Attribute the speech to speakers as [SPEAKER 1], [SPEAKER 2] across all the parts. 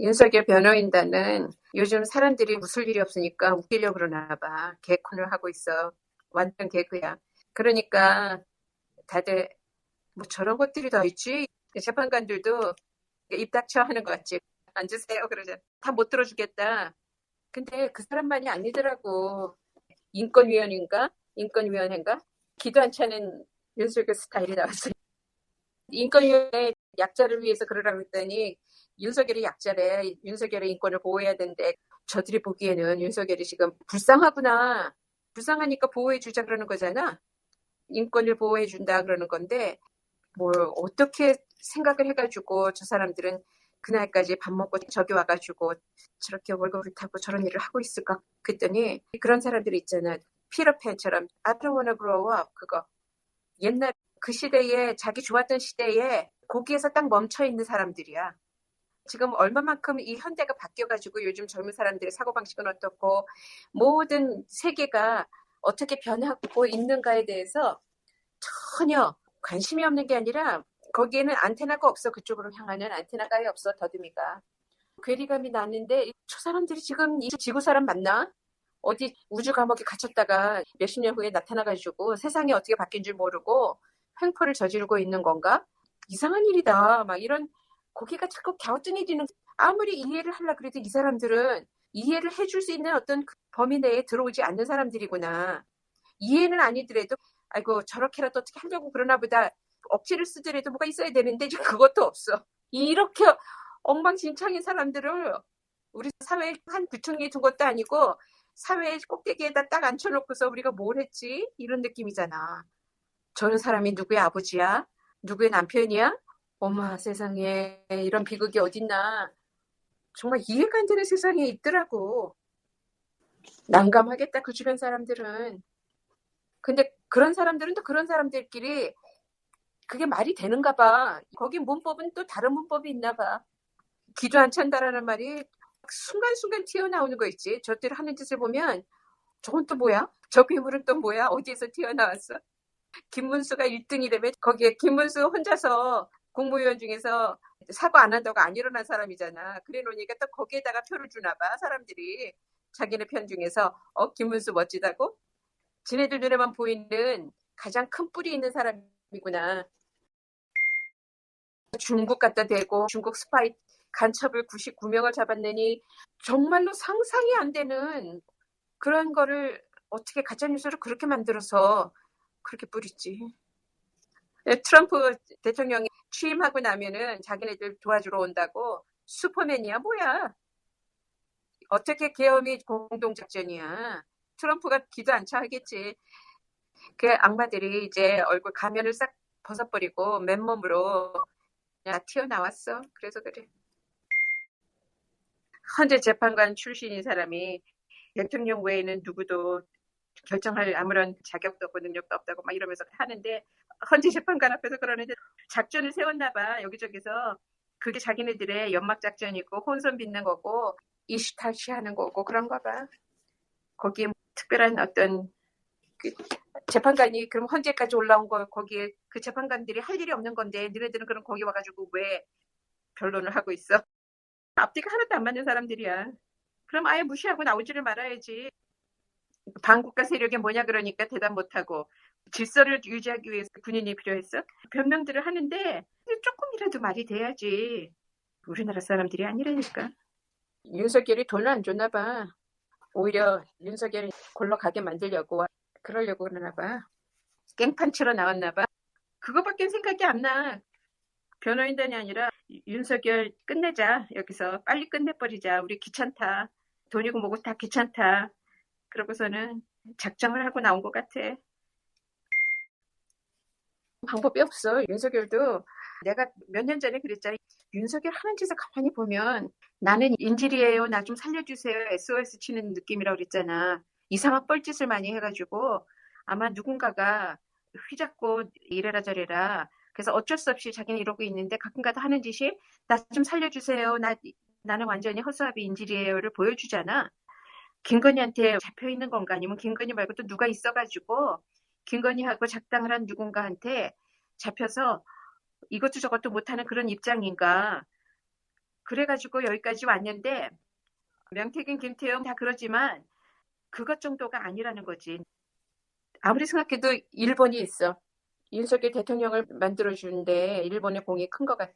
[SPEAKER 1] 윤석열 변호인단은 요즘 사람들이 웃을 일이 없으니까 웃기려고 그러나 봐. 개콘을 하고 있어. 완전 개그야. 그러니까 다들 뭐 저런 것들이 더 있지? 재판관들도 입 닥쳐 하는 것 같지. 앉으세요. 그러자. 다못 들어주겠다. 근데 그 사람만이 아니더라고. 인권위원인가? 인권위원회인가? 기도 안 차는 윤석열 스타일이 나왔어요. 인권위원회 약자를 위해서 그러라고 했더니 윤석열이 약자래. 윤석열의 인권을 보호해야 되는데 저들이 보기에는 윤석열이 지금 불쌍하구나. 불쌍하니까 보호해 주자 그러는 거잖아. 인권을 보호해 준다 그러는 건데 뭘 어떻게 생각을 해가지고 저 사람들은 그날까지 밥 먹고 저기 와가지고 저렇게 월급을 타고 저런 일을 하고 있을까 그랬더니 그런 사람들이 있잖아 피터팬처럼 grow up 그거 옛날 그 시대에 자기 좋았던 시대에 거기에서 딱 멈춰 있는 사람들이야 지금 얼마만큼 이 현대가 바뀌어가지고 요즘 젊은 사람들의 사고방식은 어떻고 모든 세계가 어떻게 변하고 있는가에 대해서 전혀 관심이 없는 게 아니라 거기에는 안테나가 없어 그쪽으로 향하는 안테나가 없어 더듬이가 괴리감이 나는데 저 사람들이 지금 이 지구 사람 맞나? 어디 우주 감옥에 갇혔다가 몇십 년 후에 나타나가지고 세상이 어떻게 바뀐 줄 모르고 횡포를 저지르고 있는 건가? 이상한 일이다. 막 이런 고개가 자꾸 갸우뚱해지는 아무리 이해를 하려 그래도 이 사람들은 이해를 해줄 수 있는 어떤 그 범위 내에 들어오지 않는 사람들이구나. 이해는 아니더라도 아이고 저렇게라도 어떻게 하려고 그러나 보다 억지를 쓰더라도 뭐가 있어야 되는데 그것도 없어. 이렇게 엉망진창인 사람들을 우리 사회에 한 구퉁이에 둔 것도 아니고 사회의 꼭대기에다 딱 앉혀놓고서 우리가 뭘 했지? 이런 느낌이잖아. 저런 사람이 누구의 아버지야? 누구의 남편이야? 어머 세상에 이런 비극이 어딨나. 정말 이해가 안 되는 세상에 있더라고. 난감하겠다 그 주변 사람들은. 근데 그런 사람들은 또 그런 사람들끼리 그게 말이 되는가 봐. 거기 문법은 또 다른 문법이 있나 봐. 기도 안 찬다라는 말이 순간순간 튀어나오는 거 있지. 저들 하는 짓을 보면 저건 또 뭐야? 저 괴물은 또 뭐야? 어디에서 튀어나왔어? 김문수가 1등이라면 거기에 김문수 혼자서 국무위원 중에서 사과 안 한다고 안 일어난 사람이잖아. 그래 놓으니까 또 거기에다가 표를 주나 봐. 사람들이 자기네 편 중에서 어 김문수 멋지다고? 지네들 눈에만 보이는 가장 큰 뿌리 있는 사람이구나. 중국 갖다 대고 중국 스파이 간첩을 99명을 잡았느니 정말로 상상이 안 되는 그런 거를 어떻게 가짜뉴스를 그렇게 만들어서 그렇게 뿌리지. 네, 트럼프 대통령이 취임하고 나면은 자기네들 도와주러 온다고 슈퍼맨이야 뭐야. 어떻게 계엄이 공동작전이야. 트럼프가 기도 안 차 하겠지. 그 악마들이 이제 얼굴 가면을 싹 벗어버리고 맨몸으로 야 튀어나왔어. 그래서 그래. 헌재 재판관 출신인 사람이 대통령 외에는 누구도 결정할 아무런 자격도 없고 능력도 없다고 막 이러면서 하는데 헌재 재판관 앞에서 그러는데 작전을 세웠나 봐 여기저기서 그게 자기네들의 연막 작전이고 혼선 빚는 거고 이슈탈취하는 거고 그런가 봐 거기에 특별한 어떤 그 재판관이 그럼 헌재까지 올라온 거 거기에 그 재판관들이 할 일이 없는 건데 너네들은 그럼 거기 와가지고 왜 변론을 하고 있어? 앞뒤가 하나도 안 맞는 사람들이야. 그럼 아예 무시하고 나오지를 말아야지. 반국가 세력이 뭐냐 그러니까 대답 못하고 질서를 유지하기 위해서 군인이 필요했어? 변명들을 하는데 조금이라도 말이 돼야지. 우리나라 사람들이 아니라니까. 윤석열이 돈을 안 줬나 봐. 오히려 윤석열이 골로 가게 만들려고 그러려고 그러나 봐. 깽판 치러 나왔나 봐. 그거밖에 생각이 안 나. 변호인단이 아니라 윤석열 끝내자. 여기서 빨리 끝내버리자. 우리 귀찮다. 돈이고 뭐고 다 귀찮다. 그러고서는 작정을 하고 나온 것 같아. 방법이 없어. 윤석열도 내가 몇 년 전에 그랬잖아. 윤석열 하는 짓을 가만히 보면 나는 인질이에요. 나 좀 살려주세요. SOS 치는 느낌이라고 그랬잖아. 이상한 뻘짓을 많이 해가지고 아마 누군가가 휘잡고 이래라 저래라 그래서 어쩔 수 없이 자기는 이러고 있는데 가끔가다 하는 짓이 나 좀 살려주세요. 나, 나는 완전히 허수아비 인질이에요를 보여주잖아. 김건희한테 잡혀 있는 건가 아니면 김건희 말고 또 누가 있어가지고 김건희하고 작당을 한 누군가한테 잡혀서 이것도 저것도 못하는 그런 입장인가. 그래가지고 여기까지 왔는데 명태균, 김태형 다 그러지만 그것 정도가 아니라는 거지. 아무리 생각해도 일본이 있어. 윤석열 대통령을 만들어주는데 일본의 공이 큰 것 같아.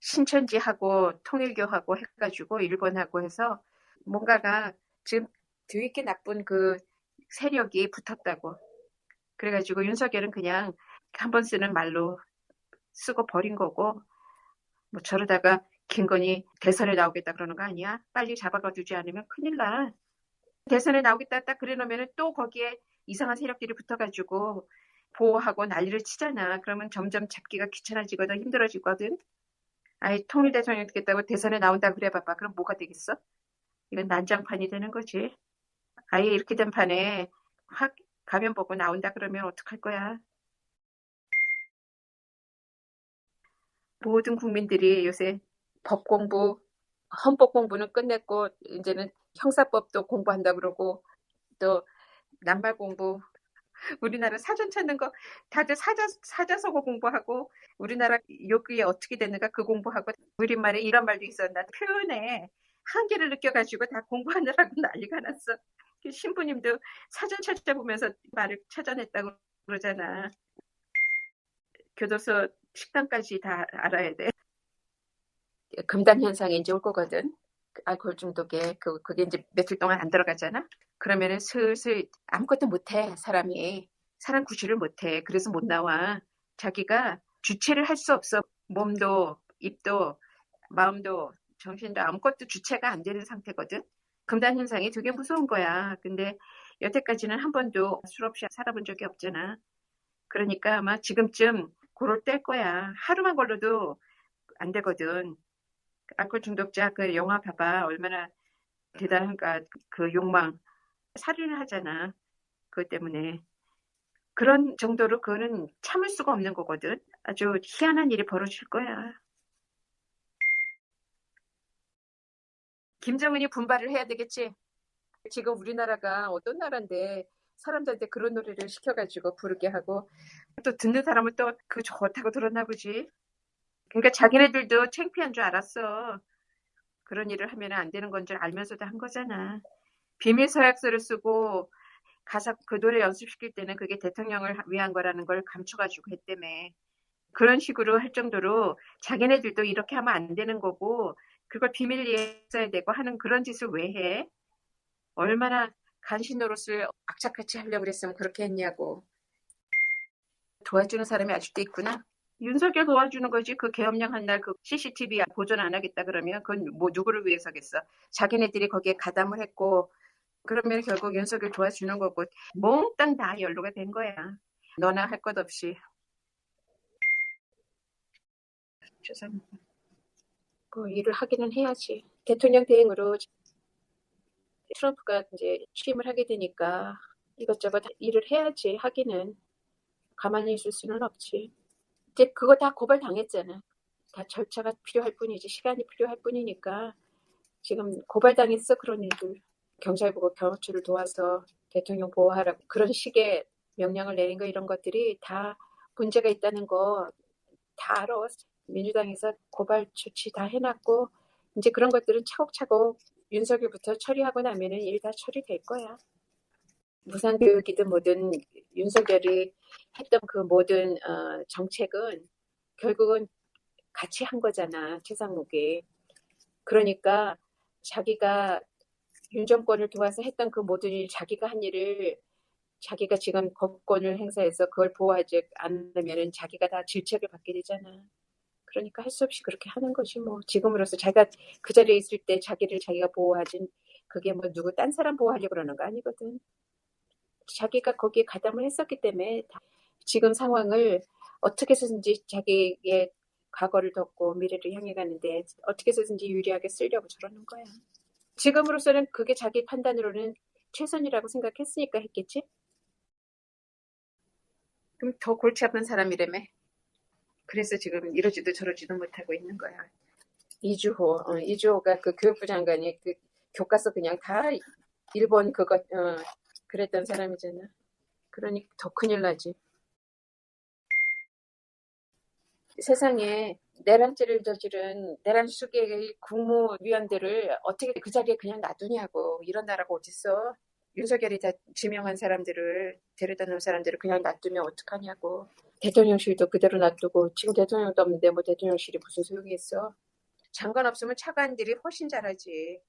[SPEAKER 1] 신천지하고 통일교하고 해가지고 일본하고 해서 뭔가가 지금 되게 나쁜 그 세력이 붙었다고. 그래가지고 윤석열은 그냥 한 번 쓰는 말로 쓰고 버린 거고 뭐 저러다가 김건희 대선에 나오겠다 그러는 거 아니야? 빨리 잡아가 두지 않으면 큰일 나. 대선에 나오겠다 딱 그래 놓으면 또 거기에 이상한 세력들이 붙어가지고 보호하고 난리를 치잖아. 그러면 점점 잡기가 귀찮아지거든 힘들어지거든. 아예 통일 대통령 되겠다고 대선에 나온다 그래 봐봐. 그럼 뭐가 되겠어? 이건 난장판이 되는 거지. 아예 이렇게 된 판에 확 가면 보고 나온다 그러면 어떡할 거야? 모든 국민들이 요새 법 공부, 헌법 공부는 끝냈고 이제는 형사법도 공부한다 그러고 또 낱말 공부 우리나라 사전 찾는 거 다들 사자 사자서고 공부하고 우리나라 여기에 어떻게 됐는가 그 공부하고 우리말에 이런 말도 있었나 표현에 한계를 느껴가지고 다 공부하느라고 난리가 났어. 그 신부님도 사전 찾아보면서 말을 찾아냈다고 그러잖아. 교도소 식당까지 다 알아야 돼. 금단 현상이 이제 올 거거든. 그 알코올 중독에 그 그게 이제 며칠 동안 안 들어가잖아. 그러면은 슬슬 아무것도 못해 사람이 사람 구실을 못해. 그래서 못 나와. 자기가 주체를 할 수 없어. 몸도 입도 마음도 정신도 아무것도 주체가 안 되는 상태거든. 금단 현상이 되게 무서운 거야. 근데 여태까지는 한 번도 술 없이 살아본 적이 없잖아. 그러니까 아마 지금쯤 고럴 뗄 거야. 하루만 걸려도 안 되거든. 알코올 중독자 그 영화 봐봐. 얼마나 대단한가. 그 욕망. 살인을 하잖아. 그것 때문에. 그런 정도로 그거는 참을 수가 없는 거거든. 아주 희한한 일이 벌어질 거야. 김정은이 분발을 해야 되겠지. 지금 우리나라가 어떤 나라인데 사람들한테 그런 노래를 시켜가지고 부르게 하고 또 듣는 사람은 또 그 좋다고 들었나 보지. 그러니까 자기네들도 창피한 줄 알았어. 그런 일을 하면 안 되는 건 줄 알면서도 한 거잖아. 비밀 서약서를 쓰고 가사 그 노래 연습시킬 때는 그게 대통령을 위한 거라는 걸 감춰가지고 했다며. 그런 식으로 할 정도로 자기네들도 이렇게 하면 안 되는 거고 그걸 비밀리에 써야 되고 하는 그런 짓을 왜 해? 얼마나 간신 노릇을 악착같이 하려고 그랬으면 그렇게 했냐고. 도와주는 사람이 아직도 있구나. 윤석열 도와주는 거지. 그 계엄령 한 날 그 CCTV 보존 안 하겠다 그러면 그건 뭐 누구를 위해서겠어. 자기네들이 거기에 가담을 했고 그러면 결국 윤석열 도와주는 거고 몽땅 다 연루가 된 거야. 너나 할 것 없이. 죄송합니다. 뭐 일을 하기는 해야지. 대통령 대행으로 트럼프가 이제 취임을 하게 되니까 이것저것 일을 해야지 하기는 가만히 있을 수는 없지. 이제 그거 다 고발 당했잖아. 다 절차가 필요할 뿐이지 시간이 필요할 뿐이니까 지금 고발 당했어 그런 일들. 경찰 보고 경호처를 도와서 대통령 보호하라고 그런 식의 명령을 내린 거 이런 것들이 다 문제가 있다는 거 다 알아. 민주당에서 고발 조치 다 해놨고 이제 그런 것들은 차곡차곡 윤석열부터 처리하고 나면은 일 다 처리될 거야. 무상교육이든 뭐든 윤석열이 했던 그 모든 어, 정책은 결국은 같이 한 거잖아 최상욱이. 그러니까 자기가 윤 정권을 도와서 했던 그 모든 일 자기가 한 일을 자기가 지금 법권을 행사해서 그걸 보호하지 않으면 자기가 다 질책을 받게 되잖아. 그러니까 할 수 없이 그렇게 하는 것이 뭐 지금으로서 자기가 그 자리에 있을 때 자기를 자기가 보호하진 그게 뭐 누구 딴 사람 보호하려고 그러는 거 아니거든. 자기가 거기에 가담을 했었기 때문에 지금 상황을 어떻게 해서든지 자기의 과거를 덮고 미래를 향해 가는데 어떻게 해서든지 유리하게 쓰려고 저러는 거야. 지금으로서는 그게 자기 판단으로는 최선이라고 생각했으니까 했겠지? 그럼 더 골치 아픈 사람이라며. 그래서 지금 이러지도 저러지도 못하고 있는 거야. 이주호, 어, 이주호가 그 교육부 장관이 그 교과서 그냥 다 일본 그거 어, 그랬던 사람이잖아. 그러니 더 큰일 나지. 세상에 내란죄를 저지른 내란 수계의 국무위원들을 어떻게 그 자리에 그냥 놔두냐고 이런 나라가 어딨어 윤석열이 다 지명한 사람들을 데려다 놓은 사람들을 그냥 놔두면 어떡하냐고 대통령실도 그대로 놔두고 지금 대통령도 없는데 뭐 대통령실이 무슨 소용이 있어 장관 없으면 차관들이 훨씬 잘하지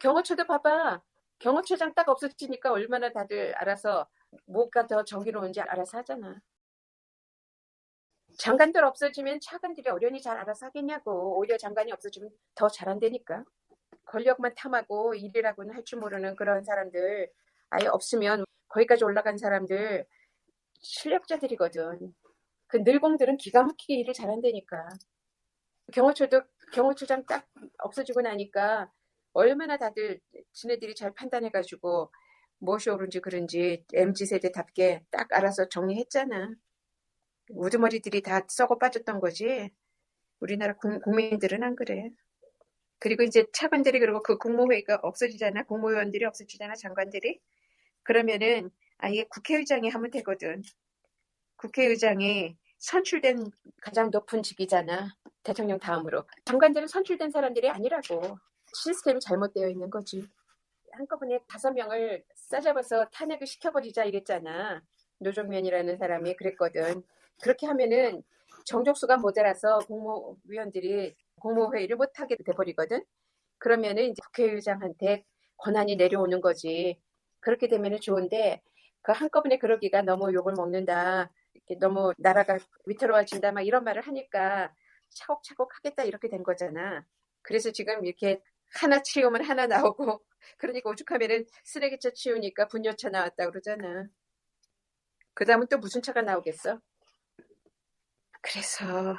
[SPEAKER 1] 경호처도 봐봐 경호처장 딱 없어지니까 얼마나 다들 알아서 뭐가 더 정의로운지 알아서 하잖아 장관들 없어지면 차관들이 어련히 잘 알아서 하겠냐고. 오히려 장관이 없어지면 더 잘한다니까. 권력만 탐하고 일이라고는 할 줄 모르는 그런 사람들 아예 없으면 거기까지 올라간 사람들 실력자들이거든. 그 늘공들은 기가 막히게 일을 잘한다니까. 경호처도 경호처장 딱 없어지고 나니까 얼마나 다들 지네들이 잘 판단해가지고 무엇이 옳은지 그런지 MZ 세대답게 딱 알아서 정리했잖아. 우두머리들이 다 썩어 빠졌던 거지. 우리나라 국민들은 안 그래. 그리고 이제 차관들이 그리고 그 국무회의가 없어지잖아. 국무위원들이 없어지잖아. 장관들이. 그러면은 아예 국회의장이 하면 되거든. 국회의장이 선출된 가장 높은 직이잖아. 대통령 다음으로. 장관들은 선출된 사람들이 아니라고. 시스템이 잘못되어 있는 거지. 한꺼번에 다섯 명을 싸잡아서 탄핵을 시켜버리자 이랬잖아. 노종면이라는 사람이 그랬거든. 그렇게 하면은 정족수가 모자라서 국무위원들이 국무회의를 못하게 돼버리거든. 그러면은 이제 국회의장한테 권한이 내려오는 거지. 그렇게 되면은 좋은데 그 한꺼번에 그러기가 너무 욕을 먹는다. 이렇게 너무 나라가 위태로워진다. 막 이런 말을 하니까 차곡차곡 하겠다 이렇게 된 거잖아. 그래서 지금 이렇게 하나 치우면 하나 나오고 그러니까 오죽하면은 쓰레기차 치우니까 분뇨차 나왔다 그러잖아. 그 다음은 또 무슨 차가 나오겠어? 그래서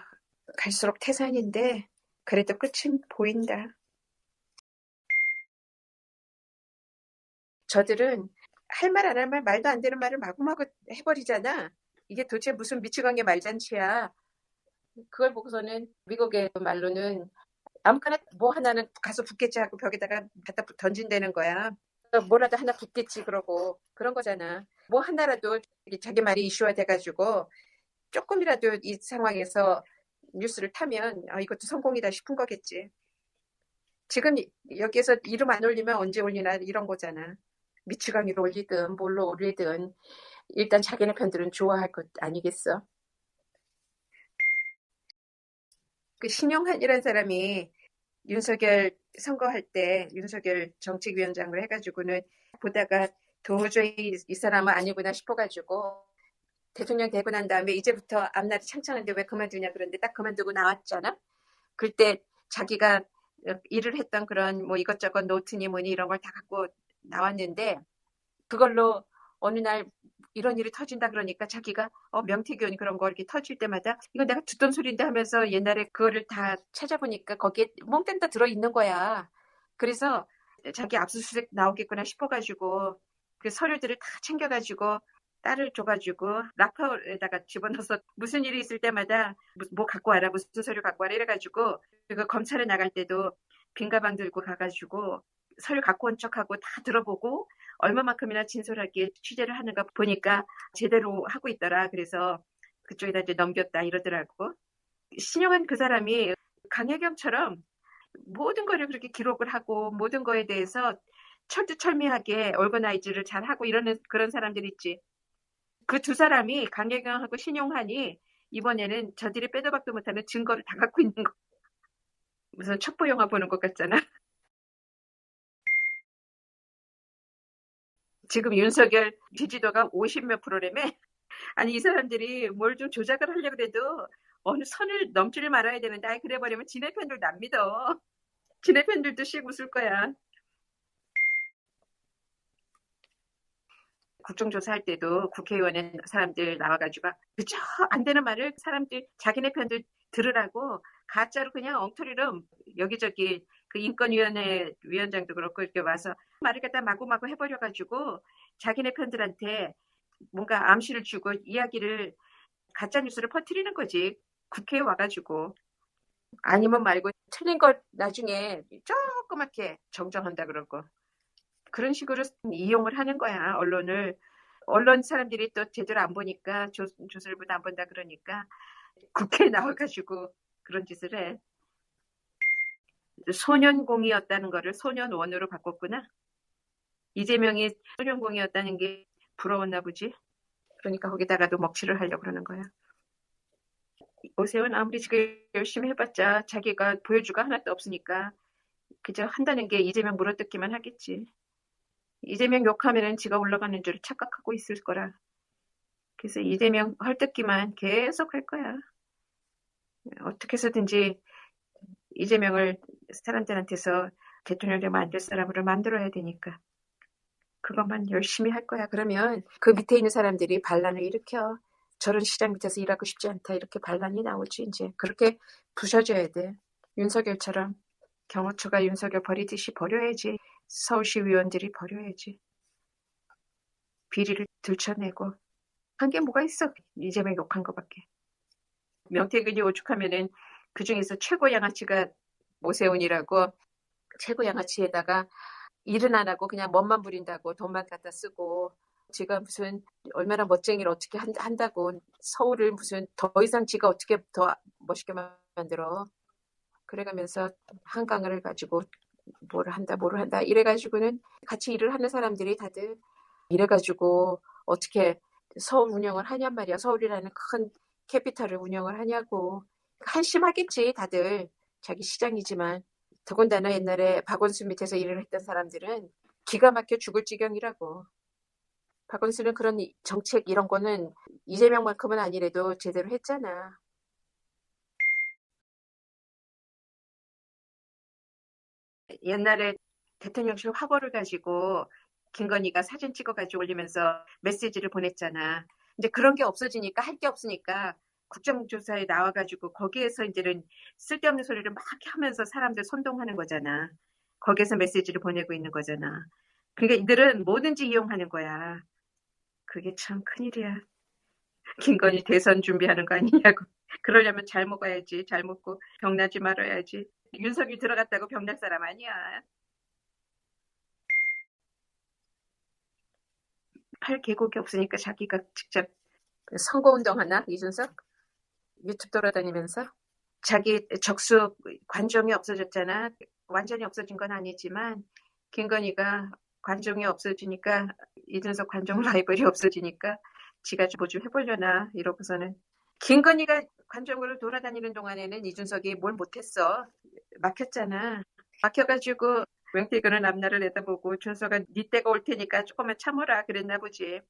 [SPEAKER 1] 갈수록 태산인데 그래도 끝은 보인다. 저들은 할 말 안 할 말 말도 안 되는 말을 마구마구 해버리잖아. 이게 도대체 무슨 미치광이 말잔치야. 그걸 보고서는 미국의 말로는 아무거나 뭐 하나는 가서 붙겠지 하고 벽에다가 갖다 던진다는 거야. 뭐라도 하나 붙겠지 그러고 그런 거잖아. 뭐 하나라도 자기 말이 이슈화 돼가지고 조금이라도 이 상황에서 뉴스를 타면 아, 이것도 성공이다 싶은 거겠지. 지금 여기에서 이름 안 올리면 언제 올리나 이런 거잖아. 미치광이로 올리든 뭘로 올리든 일단 자기네 편들은 좋아할 것 아니겠어. 그 신용한이라는 사람이 윤석열 선거할 때 윤석열 정책위원장을 해가지고는 보다가 도저히 이 사람은 아니구나 싶어가지고 대통령 되고 난 다음에 이제부터 앞날이 창창한데 왜 그만두냐 그런데 딱 그만두고 나왔잖아. 그때 자기가 일을 했던 그런 뭐 이것저것 노트니 뭐니 이런 걸 다 갖고 나왔는데 그걸로 어느 날 이런 일이 터진다 그러니까 자기가 어, 명태균 그런 거 이렇게 터질 때마다 이거 내가 듣던 소리인데 하면서 옛날에 그거를 다 찾아보니까 거기에 몽땅 다 들어있는 거야. 그래서 자기 압수수색 나오겠구나 싶어가지고 그 서류들을 다 챙겨가지고 딸을 줘가지고 락커에다가 집어넣어서 무슨 일이 있을 때마다 뭐 갖고 와라 무슨 서류 갖고 와라 이래가지고 그 검찰에 나갈 때도 빈 가방 들고 가가지고 서류 갖고 온 척하고 다 들어보고 얼마만큼이나 진솔하게 취재를 하는가 보니까 제대로 하고 있더라. 그래서 그쪽에다 이제 넘겼다 이러더라고. 신용한 그 사람이 강혜경처럼 모든 거를 그렇게 기록을 하고 모든 거에 대해서 철두철미하게 얼거나이즈를 잘 하고 이러는 그런 사람들 있지. 그 두 사람이 강계경하고 신용환이 이번에는 저들이 빼도 박도 못하는 증거를 다 갖고 있는 거. 무슨 첩보 영화 보는 것 같잖아. 지금 윤석열 지지도가 50몇 프로라며? 아니 이 사람들이 뭘 좀 조작을 하려고 해도 어느 선을 넘지를 말아야 되는데 아이 그래 버리면 지네 편들도 안 믿어. 지네 편들도 씩 웃을 거야. 국정조사할 때도 국회의원의 사람들 나와가지고 그저 안 되는 말을 사람들 자기네 편들 들으라고 가짜로 그냥 엉터리로 여기저기 그 인권위원회 위원장도 그렇고 이렇게 와서 말을 갖다 마구마구 해버려가지고 자기네 편들한테 뭔가 암시를 주고 이야기를 가짜 뉴스를 퍼뜨리는 거지 국회에 와가지고 아니면 말고 틀린 것 나중에 조그맣게 정정한다 그러고 그런 식으로 이용을 하는 거야 언론을 언론 사람들이 또 제대로 안 보니까 조, 조선일보도 안 본다 그러니까 국회에 나와가지고 그런 짓을 해. 소년공이었다는 거를 소년원으로 바꿨구나. 이재명이 소년공이었다는 게 부러웠나 보지. 그러니까 거기다가도 먹칠을 하려고 그러는 거야. 오세훈 아무리 지금 열심히 해봤자 자기가 보여주가 하나도 없으니까 그저 한다는 게 이재명 물어뜯기만 하겠지. 이재명 욕하면은 지가 올라가는 줄 착각하고 있을 거라. 그래서 이재명 헐뜯기만 계속 할 거야. 어떻게 해서든지 이재명을 사람들한테서 대통령을 만들 사람으로 만들어야 되니까. 그것만 열심히 할 거야. 그러면 그 밑에 있는 사람들이 반란을 일으켜. 저런 시장 밑에서 일하고 싶지 않다. 이렇게 반란이 나오지, 이제. 그렇게 부셔줘야 돼. 윤석열처럼 경호처가 윤석열 버리듯이 버려야지. 서울시 의원들이 버려야지. 비리를 들춰내고. 한 게 뭐가 있어? 이재명 욕한 거밖에. 명태균이 오죽하면은 그 중에서 최고 양아치가 오세훈이라고 최고 양아치에다가 일은 안 하고 그냥 멋만 부린다고 돈만 갖다 쓰고 지가 무슨 얼마나 멋쟁이를 어떻게 한, 다고 서울을 무슨 더 이상 지가 어떻게 더 멋있게 만들어. 그래가면서 한강을 가지고 뭘 한다 뭘 한다 이래가지고는 같이 일을 하는 사람들이 다들 이래가지고 어떻게 서울 운영을 하냔 말이야. 서울이라는 큰 캐피탈을 운영을 하냐고. 한심하겠지 다들. 자기 시장이지만 더군다나 옛날에 박원순 밑에서 일을 했던 사람들은 기가 막혀 죽을 지경이라고. 박원순은 그런 정책 이런 거는 이재명만큼은 아니래도 제대로 했잖아. 옛날에 대통령실 화보를 가지고 김건희가 사진 찍어가지고 올리면서 메시지를 보냈잖아. 이제 그런 게 없어지니까 할 게 없으니까 국정조사에 나와가지고 거기에서 이제는 쓸데없는 소리를 막 하면서 사람들 선동하는 거잖아. 거기에서 메시지를 보내고 있는 거잖아. 그러니까 이들은 뭐든지 이용하는 거야. 그게 참 큰일이야. 김건희 대선 준비하는 거 아니냐고. 그러려면 잘 먹어야지. 잘 먹고 병나지 말아야지. 윤석이 들어갔다고 병날 사람 아니야. 팔 계곡이 없으니까 자기가 직접 선거운동 하나? 이준석? 유튜브 돌아다니면서 자기 적수 관종이 없어졌잖아. 완전히 없어진 건 아니지만 김건희가 관종이 없어지니까 이준석 관종 라이벌이 없어지니까 지가 좀뭐좀 해보려나 이러고서는 김건희가 관종으로 돌아다니는 동안에는 이준석이 뭘 못했어. 막혔잖아. 막혀가지고 명태균은 앞날을 내다보고 준서가 네 때가 올 테니까 조금만 참으라 그랬나 보지.